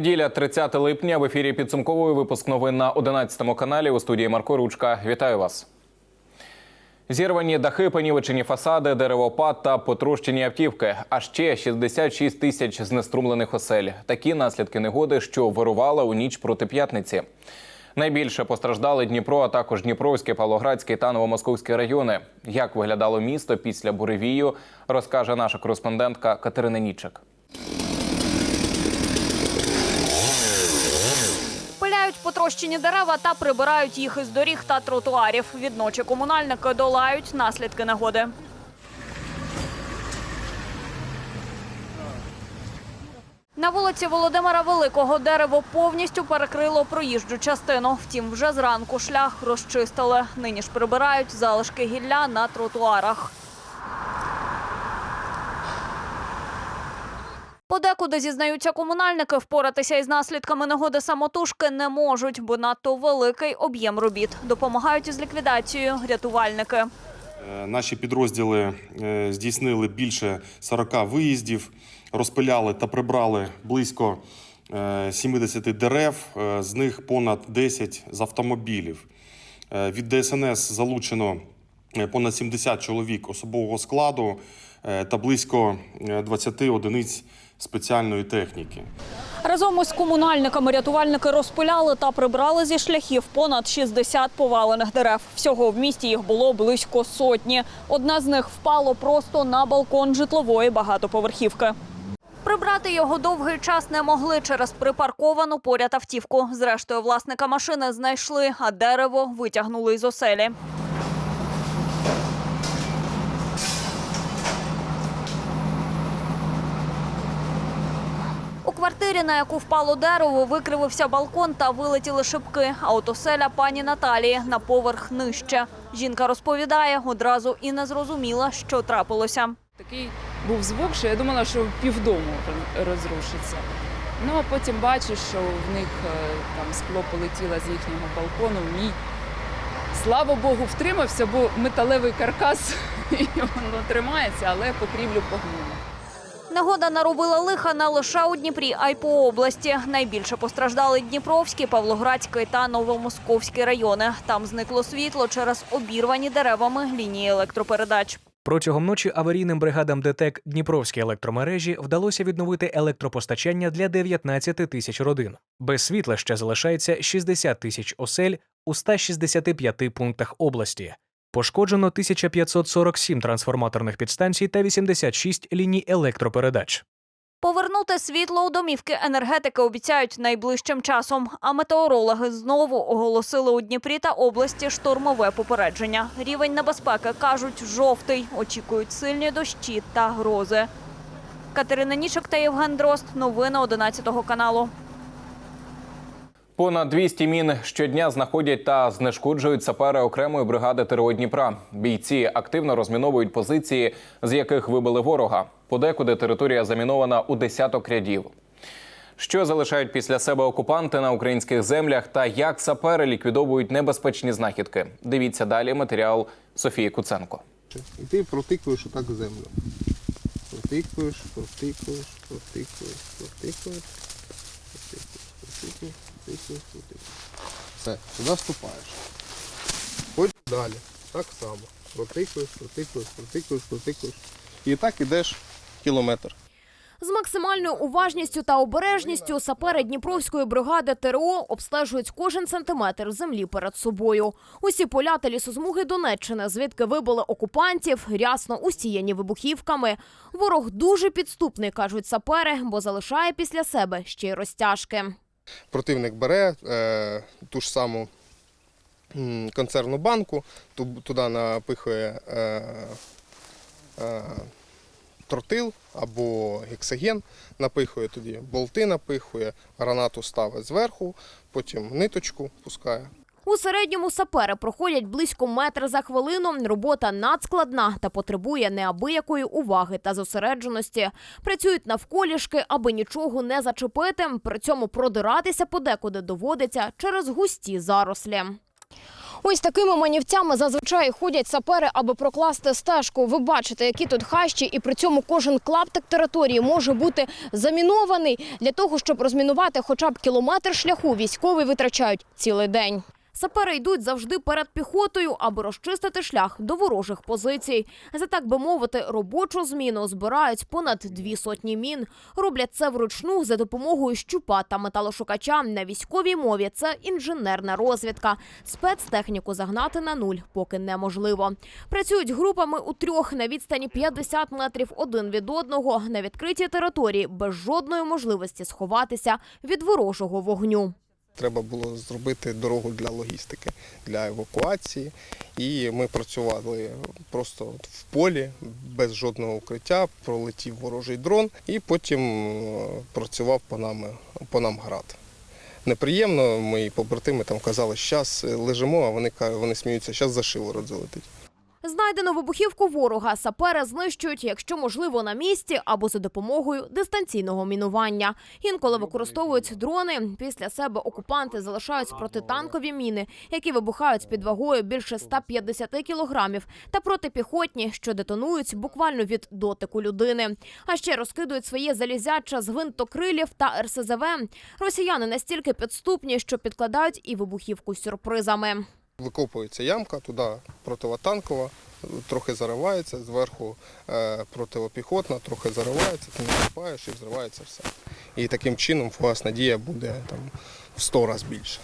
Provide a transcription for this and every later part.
Неділя, 30 липня. В ефірі підсумковий випуск новин на 11 каналі у студії Марко Ручка. Вітаю вас. Зірвані дахи, понівечені фасади, деревопад та потрощені автівки. А ще 66 тисяч знеструмлених осель. Такі наслідки негоди, що вирувала у ніч проти п'ятниці. Найбільше постраждали Дніпро, а також Дніпровський, Павлоградський та Новомосковський райони. Як виглядало місто після буревію, розкаже наша кореспондентка Катерина Нічик. Потрощені дерева та прибирають їх із доріг та тротуарів. Відночі комунальники долають наслідки негоди. На вулиці Володимира Великого дерево повністю перекрило проїжджу частину. Втім, вже зранку шлях розчистили. Нині ж прибирають залишки гілля на тротуарах. Подекуди зізнаються комунальники, впоратися із наслідками негоди самотужки не можуть, бо надто великий об'єм робіт. Допомагають із ліквідацією рятувальники. Е, Наші підрозділи е, здійснили більше 40 виїздів, розпиляли та прибрали близько е, 70 дерев, е, з них понад 10 з автомобілів. Від ДСНС залучено понад 70 чоловік особового складу та близько е, 20 одиниць спеціальної техніки. Разом із комунальниками рятувальники розпиляли та прибрали зі шляхів понад 60 повалених дерев. Всього в місті їх було близько сотні. Одне з них впало просто на балкон житлової багатоповерхівки. Прибрати його довгий час не могли через припарковану поряд автівку. Зрештою, власника машини знайшли, а дерево витягнули із оселі. Квартирі, на яку впало дерево, викривився балкон та вилетіли шибки. А от оселя пані Наталії на поверх нижче. Жінка розповідає, одразу і не зрозуміла, що трапилося. Такий був звук, що я думала, що півдому розрушиться. Ну а потім бачу, що в них е, там скло полетіло з їхнього балкону. Мій слава Богу, втримався, бо металевий каркас воно тримається, але покрівлю погнуло. Негода наробила лиха не лише у Дніпрі, а й по області. Найбільше постраждали Дніпровський, Павлоградський та Новомосковський райони. Там зникло світло через обірвані деревами лінії електропередач. Протягом ночі аварійним бригадам ДТЕК Дніпровській електромережі вдалося відновити електропостачання для 19 тисяч родин. Без світла ще залишається 60 тисяч осель у 165 пунктах області. Пошкоджено 1547 трансформаторних підстанцій та 86 ліній електропередач. Повернути світло у домівки енергетики обіцяють найближчим часом. А метеорологи знову оголосили у Дніпрі та області штормове попередження. Рівень небезпеки кажуть жовтий. Очікують сильні дощі та грози. Катерина Нічок та Євген Дрозд. Новини 11 каналу. Понад 200 мін щодня знаходять та знешкоджують сапери окремої бригади ТРО Дніпра. Бійці активно розміновують позиції, з яких вибили ворога. Подекуди територія замінована у десяток рядів. Що залишають після себе окупанти на українських землях та як сапери ліквідовують небезпечні знахідки? Дивіться далі матеріал Софії Куценко. І ти протикуєш отак землю. Протикуєш, протикуєш, протикуєш, протикуєш, протикуєш, протикуєш, протикуєш, протикуєш. Все, туди вступаєш. Потім далі. Так само. Протикуєш, протикуєш, протикуєш, протикуєш. І так ідеш кілометр. З максимальною уважністю та обережністю сапери Дніпровської бригади ТРО обстежують кожен сантиметр землі перед собою. Усі поля та лісозмуги Донеччини, звідки вибили окупантів, рясно усіяні вибухівками. Ворог дуже підступний, кажуть сапери, бо залишає після себе ще й розтяжки. Противник бере е, ту ж саму концерну банку, туди напихує е, е, тротил або гексаген, напихує тоді болти, напихує, гранату ставить зверху, потім ниточку пускає. У середньому сапери проходять близько метра за хвилину. Робота надскладна та потребує неабиякої уваги та зосередженості. Працюють навколішки, аби нічого не зачепити. При цьому продиратися подекуди доводиться через густі зарослі. Ось такими манівцями зазвичай ходять сапери, аби прокласти стежку. Ви бачите, які тут хащі, і при цьому кожен клаптик території може бути замінований. Для того, щоб розмінувати хоча б кілометр шляху, військові витрачають цілий день. Сапери йдуть завжди перед піхотою, аби розчистити шлях до ворожих позицій. За так би мовити, робочу зміну збирають понад дві сотні мін. Роблять це вручну за допомогою щупа та металошукача. На військовій мові це інженерна розвідка. Спецтехніку загнати на нуль поки неможливо. Працюють групами у трьох на відстані 50 метрів один від одного на відкритій території без жодної можливості сховатися від ворожого вогню. Треба було зробити дорогу для логістики, для евакуації. І ми працювали просто в полі, без жодного укриття, пролетів ворожий дрон і потім е, працював по нам, по нам град. Неприємно, мої побратими там казали, що зараз лежимо, а вони, вони сміються, зараз за шиворот залетить. Знайдену вибухівку ворога сапери знищують, якщо можливо, на місці або за допомогою дистанційного мінування. Інколи використовують дрони. Після себе окупанти залишають протитанкові міни, які вибухають під вагою більше 150 кілограмів, та протипіхотні, що детонують буквально від дотику людини. А ще розкидують своє залізяча з гвинтокрилів та РСЗВ. Росіяни настільки підступні, що підкладають і вибухівку сюрпризами. Викопується ямка, туди противотанкова, трохи заривається, зверху е, противопіхотна, трохи заривається, ти насипаєш і взривається все. І таким чином власна дія буде там в 100 разів більше.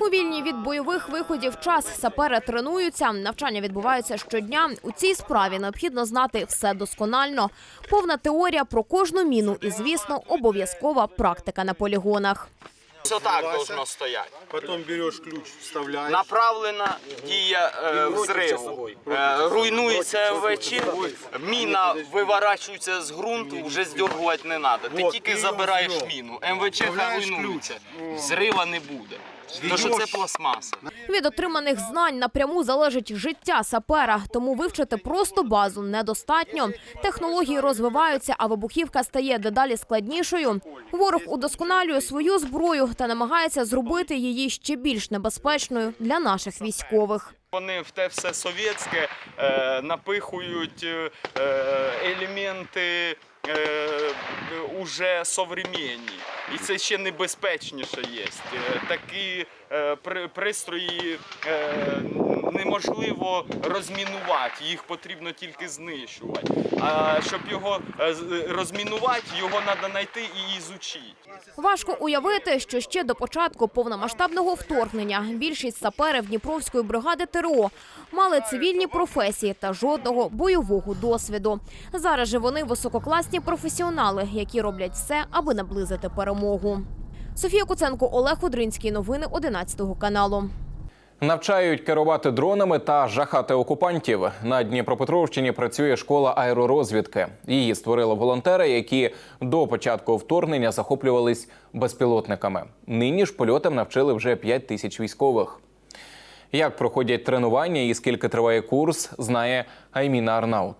У вільні від бойових виходів час сапери тренуються. Навчання відбуваються щодня. У цій справі необхідно знати все досконально. Повна теорія про кожну міну і, звісно, обов'язкова практика на полігонах. Все так должно стоять. Потім береш ключ, вставляєш. Направлена дія е, взриву. Е, руйнується МВЧ, міна виворачується з ґрунту, вже здергувати не треба. Ти тільки забираєш міну. МВЧ хай руйнується. Взрива не буде. Тому що це пластмаса. Від отриманих знань напряму залежить життя сапера, тому вивчити просто базу недостатньо. Технології розвиваються, а вибухівка стає дедалі складнішою. Ворог удосконалює свою зброю та намагається зробити її ще більш небезпечною для наших військових. Вони в те все совєтське е, напихують е, е, елементи е, уже современні. І це ще небезпечніше є. Е, Такі е, при- пристрої е, неможливо розмінувати, їх потрібно тільки знищувати. А щоб його е, розмінувати, його треба знайти і ізучити. Важко уявити, що ще до початку повномасштабного вторгнення більшість саперів Дніпровської бригади ТРО мали цивільні професії та жодного бойового досвіду. Зараз же вони висококласні професіонали, які роблять все, аби наблизити перемогу. Софія Куценко, Олег Одринський. Новини 11 каналу. Навчають керувати дронами та жахати окупантів. На Дніпропетровщині працює школа аеророзвідки. Її створили волонтери, які до початку вторгнення захоплювались безпілотниками. Нині ж польотам навчили вже 5 тисяч військових. Як проходять тренування і скільки триває курс, знає Айміна Арнаут.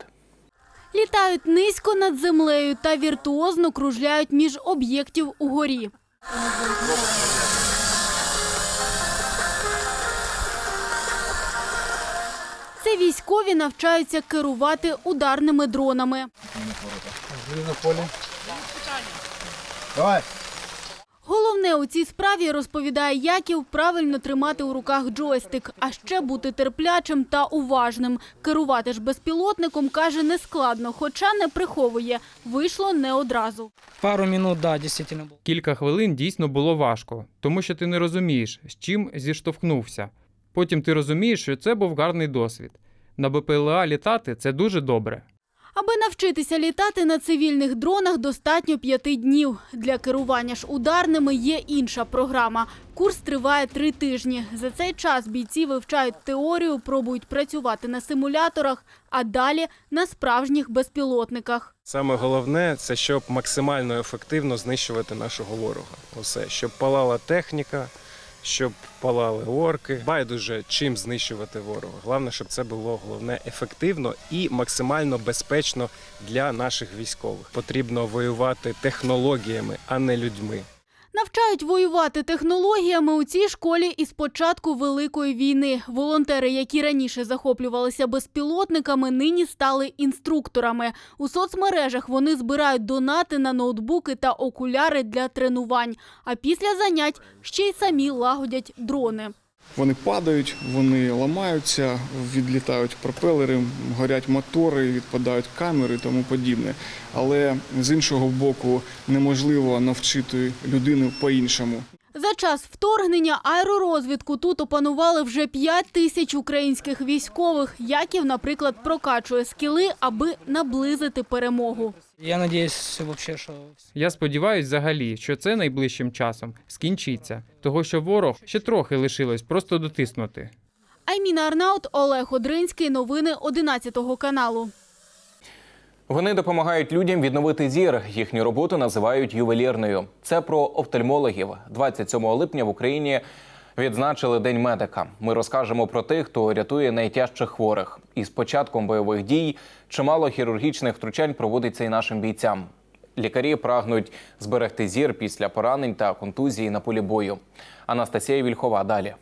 Літають низько над землею та віртуозно кружляють між об'єктів угорі. Це військові навчаються керувати ударними дронами. Головне у цій справі розповідає Яків правильно тримати у руках джойстик, а ще бути терплячим та уважним. Керувати ж безпілотником каже нескладно, хоча не приховує. Вийшло не одразу. Пару минут, да, дійсно було. Кілька хвилин дійсно було важко, тому що ти не розумієш, з чим зіштовхнувся. Потім ти розумієш, що це був гарний досвід. На БПЛА літати це дуже добре. Аби навчитися літати на цивільних дронах, достатньо п'яти днів. Для керування ж ударними є інша програма. Курс триває три тижні. За цей час бійці вивчають теорію, пробують працювати на симуляторах, а далі на справжніх безпілотниках. Саме головне це щоб максимально ефективно знищувати нашого ворога. Усе, щоб палала техніка, щоб палали орки. Байдуже чим знищувати ворога. Головне, щоб це було головне ефективно і максимально безпечно для наших військових. Потрібно воювати технологіями, а не людьми. Навчають воювати технологіями у цій школі із початку Великої війни. Волонтери, які раніше захоплювалися безпілотниками, нині стали інструкторами. У соцмережах вони збирають донати на ноутбуки та окуляри для тренувань. А після занять ще й самі лагодять дрони. Вони падають, вони ламаються, відлітають пропелери, горять мотори, відпадають камери і тому подібне. Але з іншого боку, неможливо навчити людину по-іншому. За час вторгнення аеророзвідку тут опанували вже 5 тисяч українських військових. Яків, наприклад, прокачує скіли, аби наблизити перемогу. Я надіюсь, вообще, що Я сподіваюся взагалі, що це найближчим часом скінчиться, того що ворог ще трохи лишилось просто дотиснути. Айміна Арнаут, Олег Одринський. Новини 11 каналу. Вони допомагають людям відновити зір. Їхню роботу називають ювелірною. Це про офтальмологів. 27 липня в Україні відзначили День медика. Ми розкажемо про тих, хто рятує найтяжчих хворих. І з початком бойових дій чимало хірургічних втручань проводиться і нашим бійцям. Лікарі прагнуть зберегти зір після поранень та контузії на полі бою. Анастасія Вільхова далі.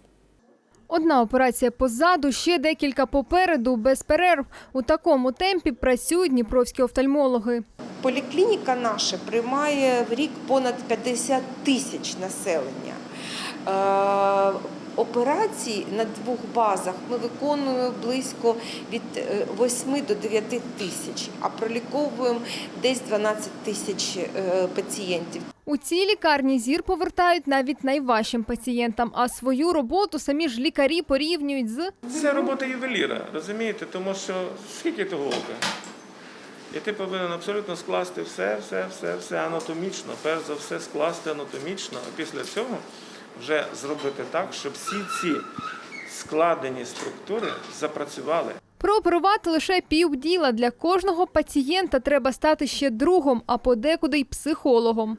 Одна операція позаду, ще декілька попереду, без перерв. У такому темпі працюють дніпровські офтальмологи. Поліклініка наша приймає в рік понад 50 тисяч населення. Е, Операцій на двох базах ми виконуємо близько від е, 8 до 9 тисяч, а проліковуємо десь 12 тисяч е, пацієнтів. У цій лікарні зір повертають навіть найважчим пацієнтам, а свою роботу самі ж лікарі порівнюють з Це робота ювеліра, розумієте? Тому що скільки того ока? І ти повинен абсолютно скласти все, все, все, все анатомічно. Перш за все скласти анатомічно, а після цього вже зробити так, щоб всі ці складені структури запрацювали. прооперувати лише півділа. Для кожного пацієнта треба стати ще другом, а подекуди й психологом.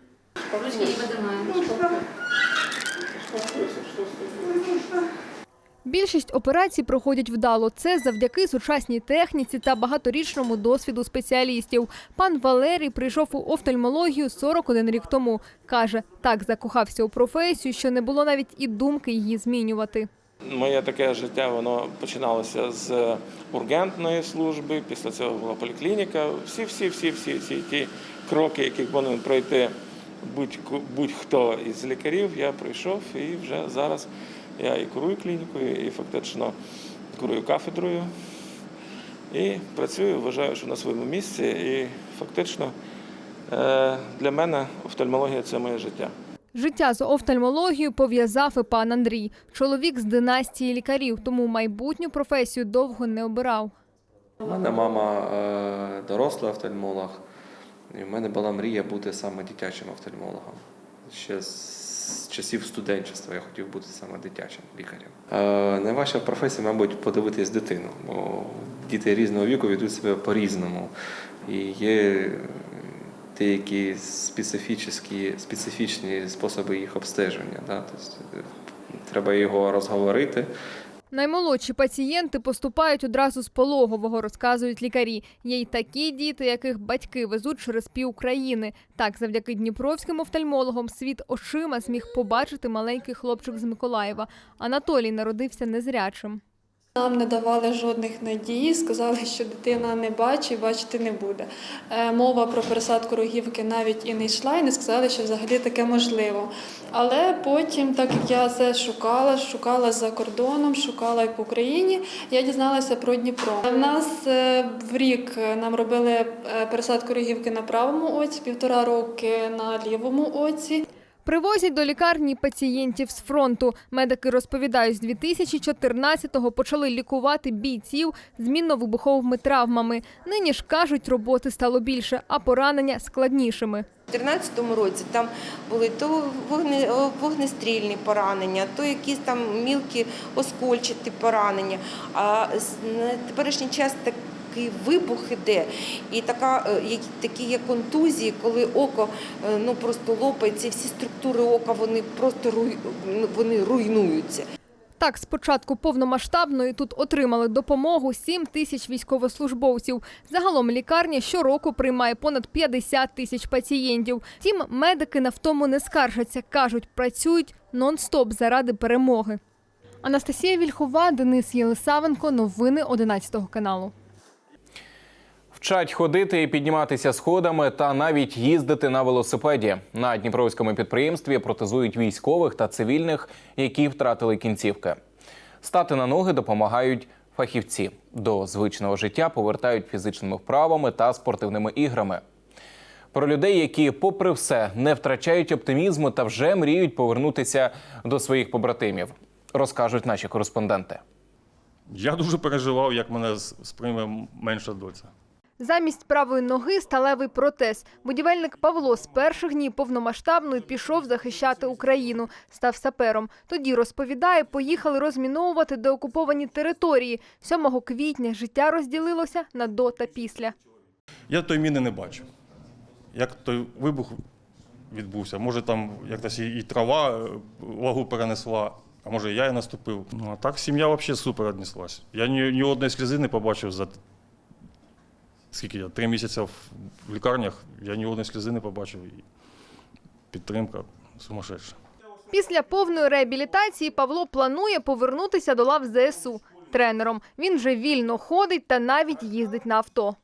Більшість операцій проходять вдало. Це завдяки сучасній техніці та багаторічному досвіду спеціалістів. Пан Валерій прийшов у офтальмологію 41 рік тому. Каже, так закохався у професію, що не було навіть і думки її змінювати. Моє таке життя воно починалося з ургентної служби, після цього була поліклініка. Всі, всі, всі, всі, всі ті кроки, які повинен пройти будь-хто із лікарів, я пройшов і вже зараз я і керую клінікою, і фактично керую кафедрою. І працюю, вважаю, що на своєму місці. І фактично е, для мене офтальмологія це моє життя. Життя з офтальмологією пов'язав і пан Андрій. Чоловік з династії лікарів, тому майбутню професію довго не обирав. У мене мама е, дорослий офтальмолог, і в мене була мрія бути саме дитячим офтальмологом. Ще з часів студенчества я хотів бути саме дитячим лікарем. Е, найважча професія, мабуть, подивитись дитину, бо діти різного віку ведуть себе по-різному. І є деякі специфічні, специфічні способи їх обстеження. Да? Тобто, е, треба його розговорити. Наймолодші пацієнти поступають одразу з пологового, розказують лікарі. Є й такі діти, яких батьки везуть через пів країни. Так, завдяки дніпровським офтальмологам світ очима зміг побачити маленький хлопчик з Миколаєва. Анатолій народився незрячим. Нам не давали жодних надій, сказали, що дитина не бачить, бачити не буде. Е, Мова про пересадку рогівки навіть і не йшла, і не сказали, що взагалі таке можливо. Але потім, так як я це шукала, шукала за кордоном, шукала і по Україні, я дізналася про Дніпро. У нас е, в рік нам робили е, пересадку рогівки на правому оці, півтора роки на лівому оці. Привозять до лікарні пацієнтів з фронту. Медики розповідають, з 2014-го почали лікувати бійців з мінно-вибуховими травмами. Нині ж кажуть, роботи стало більше, а поранення складнішими. У 2014 році там були то вогне, вогнестрільні поранення, то якісь там мілкі оскольчаті поранення. А на теперішній час такий вибух іде, і така, е, такі є контузії, коли око е, ну, просто лопається, всі структури ока вони просто вони руйнуються. Так, з початку повномасштабної тут отримали допомогу 7 тисяч військовослужбовців. Загалом лікарня щороку приймає понад 50 тисяч пацієнтів. Втім, медики на втому не скаржаться. Кажуть, працюють нон-стоп заради перемоги. Анастасія Вільхова, Денис Єлисавенко. Новини 11 каналу. Вчать ходити і підніматися сходами та навіть їздити на велосипеді. На Дніпровському підприємстві протезують військових та цивільних, які втратили кінцівки. Стати на ноги допомагають фахівці. До звичного життя повертають фізичними вправами та спортивними іграми. Про людей, які, попри все, не втрачають оптимізму та вже мріють повернутися до своїх побратимів, розкажуть наші кореспонденти. Я дуже переживав, як мене сприйме менша доця. Замість правої ноги сталевий протез. Будівельник Павло з перших днів повномасштабної пішов захищати Україну, став сапером. Тоді розповідає, поїхали розміновувати деокуповані території. 7 квітня життя розділилося на до та після. Я той міни не бачив. Як той вибух відбувся, може там якось і, трава е, вагу перенесла, а може я і наступив. Ну а так сім'я взагалі супер віднеслась. Я ні, ні одної слізи не побачив за скільки я, три місяці в лікарнях, я ні одної слізи не побачив. І підтримка сумасшедша. Після повної реабілітації Павло планує повернутися до лав ЗСУ. Тренером він вже вільно ходить та навіть їздить на авто.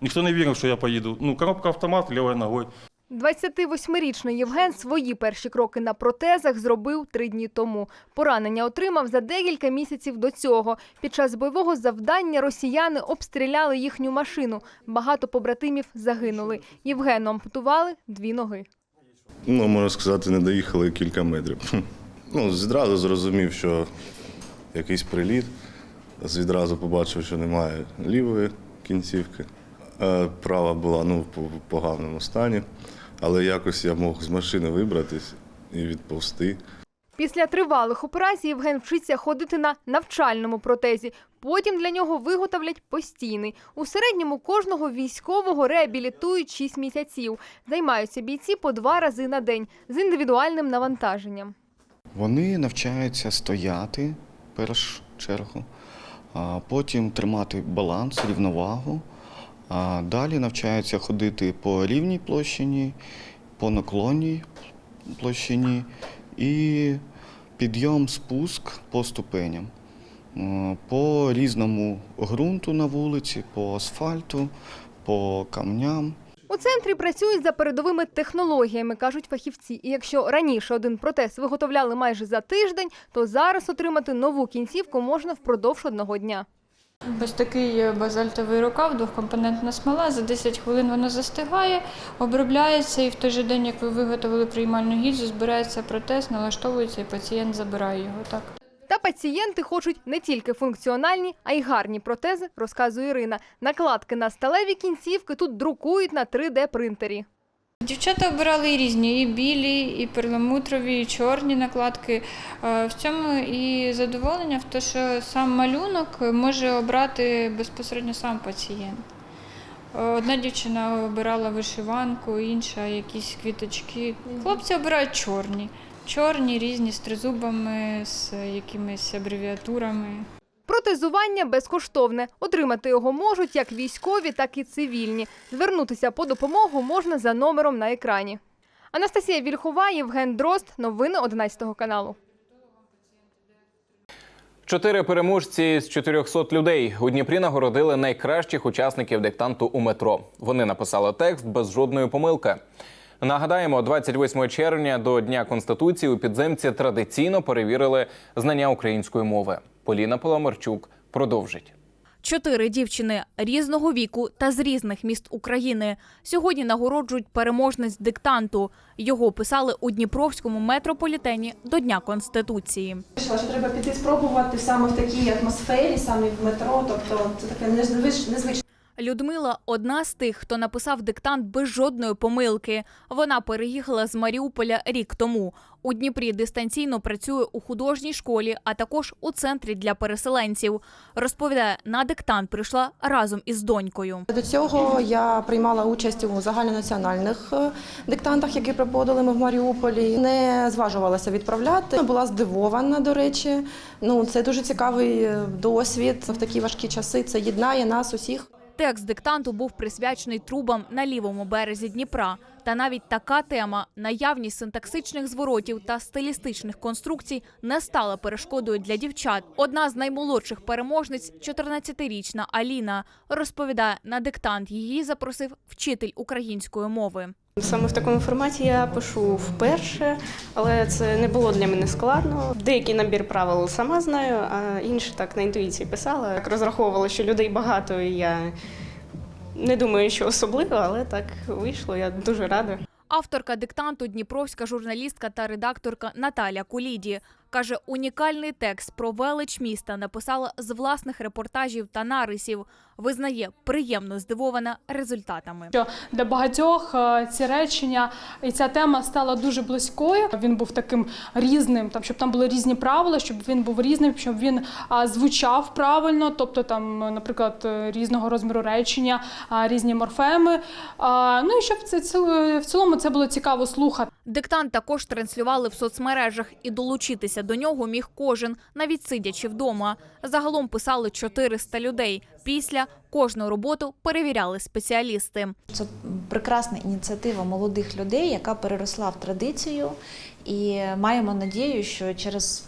Ніхто не вірив, що я поїду. Ну, коробка автомат лівою ногою. 28-річний Євген свої перші кроки на протезах зробив три дні тому. Поранення отримав за декілька місяців до цього. Під час бойового завдання росіяни обстріляли їхню машину. Багато побратимів загинули. Євгену ампутували дві ноги. Ну, можна сказати, не доїхали кілька метрів. Ну, відразу зрозумів, що якийсь приліт. Відразу побачив, що немає лівої кінцівки. Е, Права була ну, в поганому стані, але якось я мог з машини вибратись і відповсти. Після тривалих операцій Євген вчиться ходити на навчальному протезі. Потім для нього виготовлять постійний. У середньому кожного військового реабілітують 6 місяців. Займаються бійці по два рази на день з індивідуальним навантаженням. Вони навчаються стояти в першу чергу, а потім тримати баланс, рівновагу. А далі навчаються ходити по рівній площині, по наклонній площині і підйом, спуск по ступеням. Е, По різному ґрунту на вулиці, по асфальту, по камням. У центрі працюють за передовими технологіями, кажуть фахівці. І якщо раніше один протез виготовляли майже за тиждень, то зараз отримати нову кінцівку можна впродовж одного дня. Ось такий базальтовий рукав, двохкомпонентна смола. За 10 хвилин воно застигає, обробляється, і в той же день, як ви виготовили приймальну гільзу, збирається протез, налаштовується, і пацієнт забирає його. Так. Та пацієнти хочуть не тільки функціональні, а й гарні протези, розказує Ірина. Накладки на сталеві кінцівки тут друкують на 3D-принтері. Дівчата обирали і різні, і білі, і перламутрові, і чорні накладки. Е, В цьому і задоволення в те, що сам малюнок може обрати безпосередньо сам пацієнт. Е, Одна дівчина обирала вишиванку, інша якісь квіточки. Хлопці обирають чорні. Чорні, різні з тризубами, з якимись абревіатурами. Протезування безкоштовне. Отримати його можуть як військові, так і цивільні. Звернутися по допомогу можна за номером на екрані. Анастасія Вільхова, Євген Дрозд. Новини 11 каналу. Чотири переможці з 400 людей у Дніпрі нагородили найкращих учасників диктанту у метро. Вони написали текст без жодної помилки. Нагадаємо, 28 червня до Дня Конституції у підземці традиційно перевірили знання української мови. Поліна Поломарчук продовжить. Чотири дівчини різного віку та з різних міст України сьогодні нагороджують переможниць диктанту. Його писали у Дніпровському метрополітені до Дня Конституції. Що треба піти спробувати саме в такій атмосфері, саме в метро. Тобто це таке незвичне. Людмила одна з тих, хто написав диктант без жодної помилки. Вона переїхала з Маріуполя рік тому. У Дніпрі дистанційно працює у художній школі, а також у центрі для переселенців. Розповідає, на диктант прийшла разом із донькою. До цього я приймала участь у загальнонаціональних е, диктантах, які проводили ми в Маріуполі. Не зважувалася відправляти. Була здивована, до речі. Ну це дуже цікавий е, досвід в такі важкі часи. Це єднає нас усіх. Текст диктанту був присвячений трубам на лівому березі Дніпра. Та навіть така тема наявність синтаксичних зворотів та стилістичних конструкцій не стала перешкодою для дівчат. Одна з наймолодших переможниць, 14-річна Аліна, розповідає на диктант. Її запросив вчитель української мови. Саме в такому форматі я пишу вперше, але це не було для мене складно. Деякий набір правил сама знаю, а інші так на інтуїції писала. Так розраховувала, що людей багато, і я не думаю, що особливо, але так вийшло. Я дуже рада. Авторка диктанту дніпровська журналістка та редакторка Наталя Куліді каже, унікальний текст про велич міста написала з власних репортажів та нарисів. Визнає, приємно здивована результатами. Що для багатьох е, ці речення і ця тема стала дуже близькою. Він був таким різним, там щоб там були різні правила, щоб він був різним, щоб він звучав правильно, тобто там, е, наприклад, е, різного розміру речення, різні морфеми. Ну і щоб це в цілому це було цікаво слухати. Диктант також транслювали в соцмережах, і долучитися до нього міг кожен, навіть сидячи вдома. Загалом писали 400 людей. Після кожну роботу перевіряли спеціалісти. Це прекрасна ініціатива молодих людей, яка переросла в традицію, і маємо надію, що через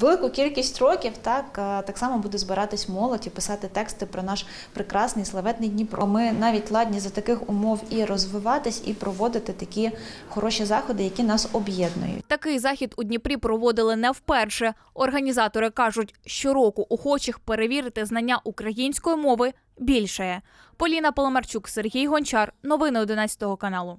велику кількість років так, е, так само буде збиратись молодь і писати тексти про наш прекрасний славетний Дніпро. Ми навіть ладні за таких умов і розвиватись, і проводити такі хороші заходи, які нас об'єднують. Такий захід у Дніпрі проводили не вперше. Організатори кажуть, щороку охочих перевірити знання української мови більшає. Поліна Поломарчук, Сергій Гончар. Новини 11 каналу.